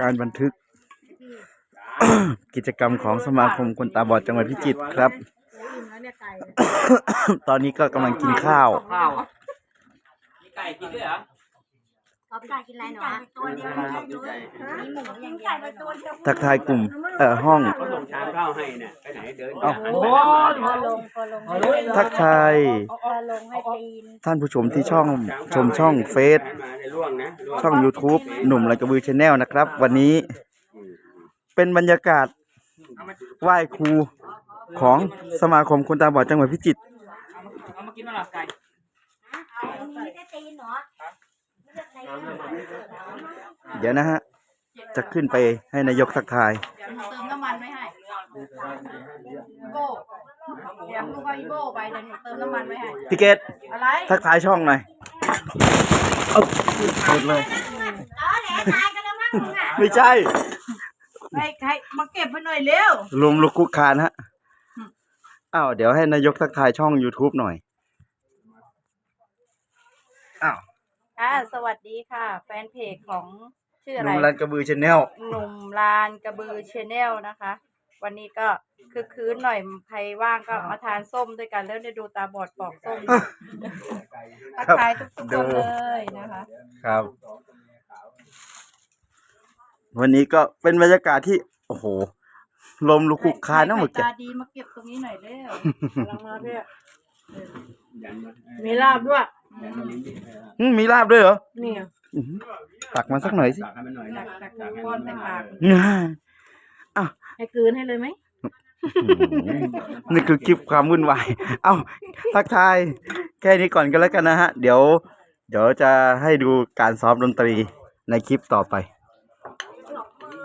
การบันทึก กิจกรรมของสมาคมคนตาบอดจังหวัดพิจิตรครับ ตอนนี้ก็กำลังกินข้าวข้าวอะมีไก่กินด้วยเหรอ ขอพี่กายกินอะไรหนูอะตัวเดียวมีหมูอย่างเดียวเลยตัวเดียวทักทายกลุ่มเอ่อห้อง เขาส่งชามข้าวให้เนี่ยไปไหนเดินเอ้าโอ้พอลงพอลงทักทายพอลงให้ปีนท่านผู้ชมที่ช่องชมช่องเฟซมาในร่วงนะร่วช่อง YouTube หนุ่มไรกระบือชาแนลนะครับ วันนี้เป็นบรรยากาศไหว้ครูของสมาคมคนตาบอดจังหวัดพิจิตรเอามากินมาหลับไก่เอามีได้ตีนเหรอได้ตีน เดี๋ยวนะฮะ จะขึ้นไปให้นายกทักทาย เดี๋ยวหนูเติมน้ำมันไว้ให้โบ้เดี๋ยวลูกเอาอีโบ้ไปเดี๋ยวหนูเติมน้ำมันไว้ให้ พี่เกตอะไรทักทายช่องหน่อยเอาหมดเลย อ๋อแหละตายกันแล้วมั้งมึงอะไม่ใช่ให้ให้มาเก็บให้หน่อยเร็วรวมลูกคุกคานฮะ อ้าว เดี๋ยวให้นายกทักทายช่อง YouTube หน่อย อ้าวค่ะ สวัสดีค่ะ แฟนเพจของชื่อหอะไรนุ่มรันกระบือชาแนลหนุ่มลานกระบือชแนลนะคะ วันนี้ก็คือคืนหน่อยใครว่างก็มาทานส้มด้วยกันแล้วได้ดูตาบอดปอกส้มทักทายทุกๆคนเลยนะคะ ครับ วันนี้ก็เป็นบรรยากาศที่โอ้โหลมลุกคุกคานนะหมดใครแกตาดีมาเก็บตรงนี้หน่อยเร็วกำลังมาเพื่อยันมามีลาบด้วยยันมาลิ้นดิเอออืมมีลาบด้วยเหรอนี่อื้อหือตักมาสักหน่อยสิตักให้มันหน่อยตันะกตักก้อนใส่ปากให้กลืนให้เลยไหมนี่คือคลิปความวุ่นวาย เอ้าทักทาย แค่นี้ก่อนก็แล้วกันนะฮะ เดี๋ยว เดี๋ยวจะให้ดูการซ้อมดนตรีในคลิปต่อไป